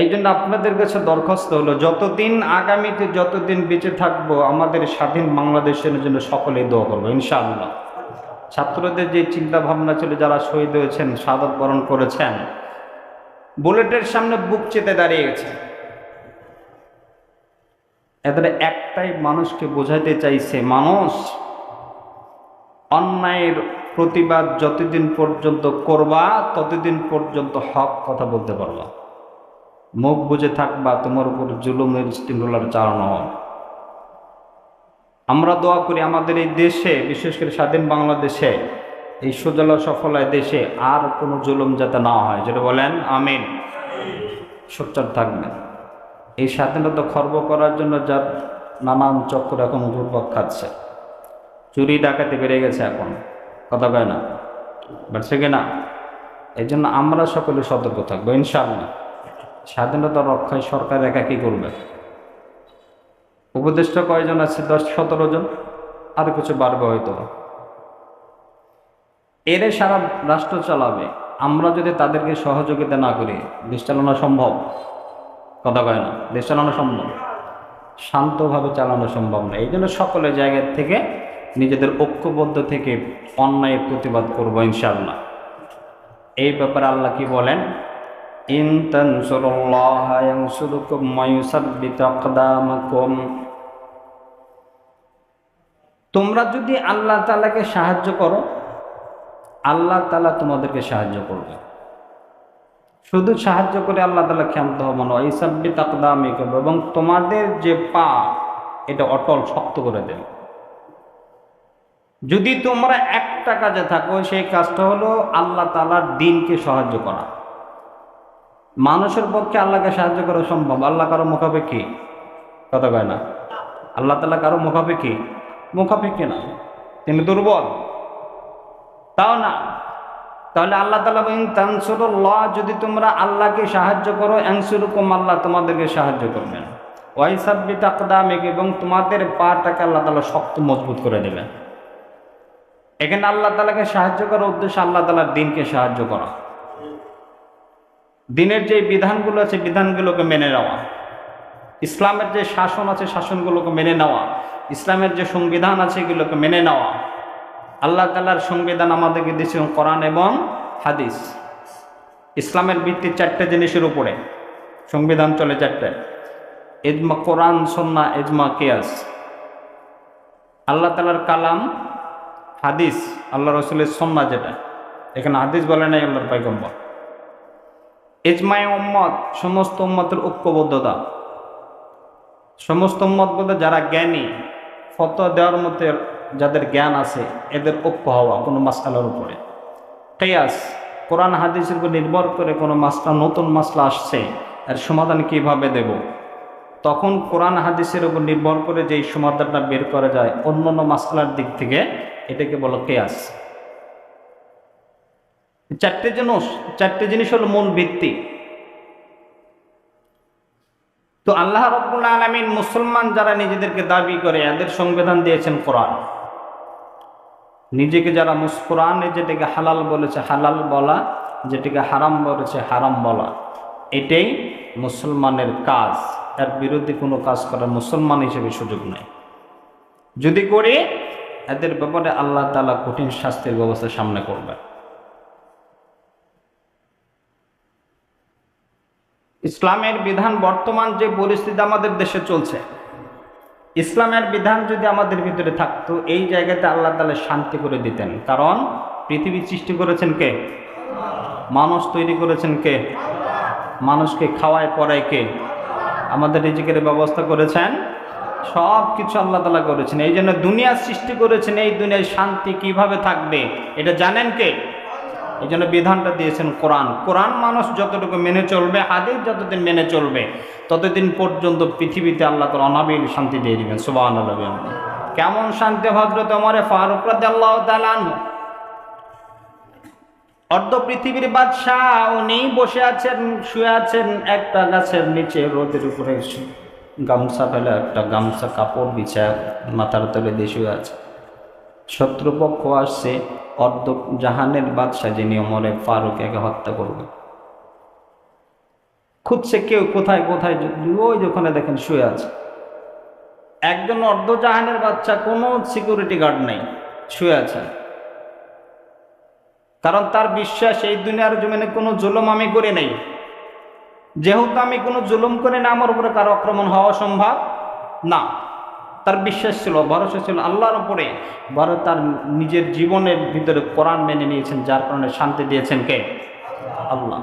এই জন্য আপনাদের কাছে দরখাস্ত হলো, যতদিন আগামীতে যতদিন বেঁচে থাকব, আমাদের স্বাধীন বাংলাদেশের জন্য সকলে দোয়া করব, ইনশাআল্লাহ। ছাত্রদের যে চিন্তা ভাবনা ছিল, যারা শহীদ হয়েছেন সাদত বরণ করেছেন, বুলেটের সামনে বুক চেতে দাঁড়িয়ে গেছে এদের একটাই মানুষকে বোঝাইতে চাইছে, মানুষ, অন্যায়ের প্রতিবাদ যতদিন পর্যন্ত করবা, ততদিন পর্যন্ত হক কথা বলতে পারবা। মুখ বুঝে থাকবা তোমার উপর জুলুমের স্টিমুলার চালানো হয় আমরা দোয়া করি আমাদের এই দেশে, বিশেষ করে স্বাধীন বাংলাদেশে, এই সুজলা সফলায় দেশে আর কোনো জুলুম যাতে না হয়। যেটা বলেন, আমিন। সোচ্চার থাকবেন। এই স্বাধীনতা খর্ব করার জন্য যার নানান চক্র এখন দুর্ভোগ খাচ্ছে। চুরি ডাকাতি বেড়ে গেছে এখন। কথা কয় না? বাড়ছে কিনা? এই জন্য আমরা সকলে সতর্ক থাকব, ইনশাআল্লাহ। স্বাধীনতা রক্ষায় সরকার একা কী করবে। উপদেষ্টা কয়জন আছে? দশ, সতেরো জন? আর কিছু বাড়বে হয়তো এরে সারা রাষ্ট্র চালাবে। আমরা যদি তাদেরকে সহযোগিতা না করি, দেশ চালানো সম্ভব? কথা কয় না, দেশ চালানো সম্ভব? শান্তভাবে চালানো সম্ভব না। এই জন্য সকলের জায়গা থেকে নিজেদের ঐক্যবদ্ধ থেকে অন্যায়ের প্রতিবাদ করব ইনশাআল্লাহ। এই ব্যাপারে আল্লাহ কি বলেন? ইন তানসুরুল্লাহ ইয়ানসুরুকুম ওয়া ইউসাব্বিত আকদামাকুম। তোমরা যদি আল্লাহ তাআলাকে সাহায্য করো, আল্লাহ তাআলা তোমাদেরকে সাহায্য করবে। শুধু সাহায্য করে আল্লাহ তাআলা ক্ষান্ত হবে না ইসাব্বিত আকদামিকুম এবং তোমাদের যে পা, এটা অটল, শক্ত করে দেবে। যদি তোমরা একটা কাজে থাকো, সেই কাজটা হলো আল্লাহ তালার দিনকে সাহায্য করা। মানুষের পক্ষে আল্লাহকে সাহায্য করা সম্ভব। আল্লাহ কারও মুখাপেক্ষি? কথা কয় না। আল্লাহ তালা কারও মুখাপেক্ষি? মুখাপেক্ষি না। তিনি দুর্বল। তাও না। তাহলে আল্লাহ তালা তানসুরুল্লাহ, যদি তোমরা আল্লাহকে সাহায্য করো অ্যাংসুরুকুম আল্লাহ, তোমাদেরকে সাহায্য করবেন। ওয়াইসাব্বিত আকদামিক এবং তোমাদের পাটাকে আল্লাহ তালা শক্ত, মজবুত করে দেবেন। এখানে আল্লাহ তালাকে সাহায্য করার উদ্দেশ্য আল্লাহ তালার দিনকে সাহায্য করা। দিনের যে বিধানগুলো আছে, বিধানগুলোকে মেনে নেওয়া। ইসলামের যে শাসন আছে, শাসনগুলোকে মেনে নেওয়া। ইসলামের যে সংবিধান আছে, এগুলোকে মেনে নেওয়া। আল্লাহ তালার সংবিধান আমাদেরকে দিয়েছেন কোরআন এবং হাদিস। ইসলামের ভিত্তি চারটে জিনিসের উপরে। সংবিধান চলে চারটে। এজমা কোরআন, সন্না এজমা কেয়াস। আল্লাহ তালার কালাম, হাদিস, আল্লাহ রসুলের সন্না যেটা। এখানে হাদিস বলে নাই আল্লাহর পাইগম্বর ইজমাই উম্মত, সমস্ত উম্মতের ঐক্যবদ্ধতা। সমস্ত উম্মত বলতে যারা জ্ঞানী ফত দেওয়ার মধ্যে যাদের জ্ঞান আছে, এদের ঐক্য হওয়া কোনো মাসকালার উপরে। কেয়াস, কোরআন হাদিসের উপর নির্ভর করে কোনো মাসলা, নতুন মাসলা আসছে, এর সমাধান কীভাবে দেব? তখন কোরআন হাদিসের উপর নির্ভর করে যেই সমাধানটা বের করা যায় অন্য অন্য মাসলার দিক থেকে, এটাকে বলো কেয়াস। চারটে জিনিস চারটে জিনিস হলো মূল ভিত্তি তো আল্লাহ রব্বুল আলমিন মুসলমান যারা নিজেদেরকে দাবি করে, এদের সংবিধান দিয়েছেন কোরআন। নিজেকে যারা মুস্কুরান যেটাকে হালাল বলেছে, হালাল বলা, যেটাকে হারাম বলেছে, হারাম বলা, এটাই মুসলমানের কাজ। এর বিরুদ্ধে কোনো কাজ করার মুসলমান হিসেবে সুযোগ নেই। যদি করে, এদের ব্যাপারে আল্লাহ তালা কঠিন শাস্তির ব্যবস্থা সামনে করবে ইসলামের বিধান বর্তমান যে পরিস্থিতি আমাদের দেশে চলছে, ইসলামের বিধান যদি আমাদের ভিতরে থাকতো, এই জায়গাতে আল্লাহ তালা শান্তি করে দিতেন। কারণ পৃথিবী সৃষ্টি করেছেন কে? মানুষ তৈরি করেছেন কে? মানুষকে খাওয়ায়, পড়ায় কে? আমাদের রিজিকের ব্যবস্থা করেছেন সব কিছু আল্লাহ তালা করেছেন। এই জন্য দুনিয়া সৃষ্টি করেছেন, এই দুনিয়ায় শান্তি কীভাবে থাকবে, এটা জানেন কে? এই জন্য বিধানটা দিয়েছেন কোরআন। কোরআন মানুষ যতটুকু মেনে চলবে, হাদিস যতদিন মেনে চলবে, ততদিন পর্যন্ত পৃথিবীতে আল্লাহ তোর অনাবিল শান্তি দিয়ে দিবেন। সুবাহ কেমন শান্তি ভদ্র তোমারে ফারুক অর্ধ পৃথিবীর বাদশাহ, উনি বসে আছেন, শুয়ে আছেন, একটা গাছের নিচে রোদের উপরে গামছা ফেলে একটা গামছা কাপড় বিছায় মাথার তলে দিয়ে শুয়ে আছে। শত্রুপক্ষ আসছে, অর্ধ জাহানের বাদশাহ যিনি অমরে ফারুক একে হত্যা করবে। খুঁজছে কেউ কোথায় কোথায় ওই ওখানে দেখেন শুয়ে আছে। একজন অর্ধ জাহানের বাচ্চা কোনো সিকিউরিটি গার্ড নেই, শুয়ে আছে। কারণ তার বিশ্বাস এই দুনিয়ার জমিনে কোনো জুলুম আমি করে নেই। যেহেতু আমি কোনো জুলুম করে না আমার উপরে কারও আক্রমণ হওয়া সম্ভব না। তার বিশ্বাস ছিল, ভরসা ছিল আল্লাহর ওপরে বড় তার নিজের জীবনের ভিতরে কোরআন মেনে নিয়েছেন, যার কারণে শান্তি দিয়েছেন কে? আল্লাহ।